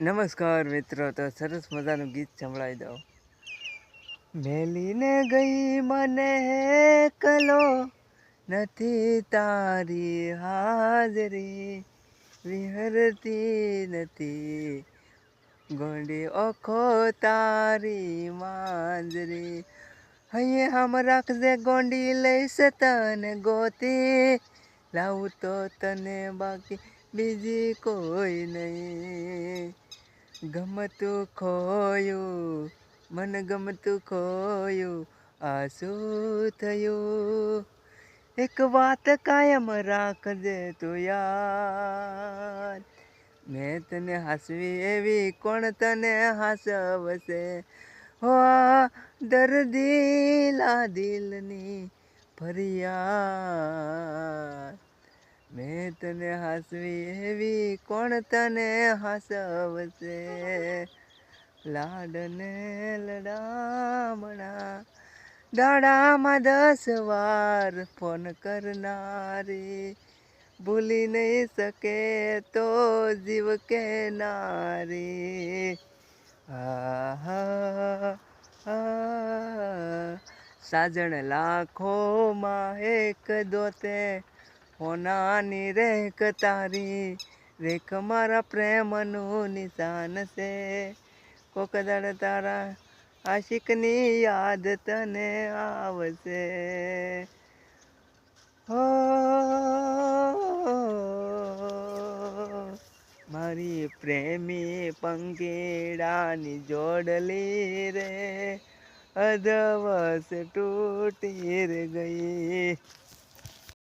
નમસ્કાર મિત્રો, તો સરસ મજાનું ગીત સંભળાવી દઉં. મેલીને ગઈ મને કલો નથી તારી હાજરી, વિહરતી નથી. ગોંડી ઓખો તારી માંજરી હૈયે હમ રાખજે ગોંડી લઈશ તને ગોતી. લાવું તો તને બાકી બીજી કોઈ નહીં. ગમતું ખોયું, મન ગમતું ખોયું આસુ થયું? એક વાત કાયમ રાખજે તું યાર. મેં તને હાસવી એવી, કોણ તને હાસવશે? હો દર્દીલા દિલની ફરિયાદ. મેં તને હાસવી એવી કોણ તને હાસવશે? લાડને લડામણા, દાડામાં દસ વાર ફોન કરનારી. ભૂલી નહીં શકે તો જીવ કે નારી આહા. આ સાજણ લાખોમાં એક દોતે હોનાની રેખ તારી, રેખ મારા પ્રેમનું નિશાન છે. કોક દાડ તારા આશિકની યાદ તને આવશે. હો, મારી પ્રેમી પંખીડાની જોડલી રે, અધવસ તૂટી ગઈ.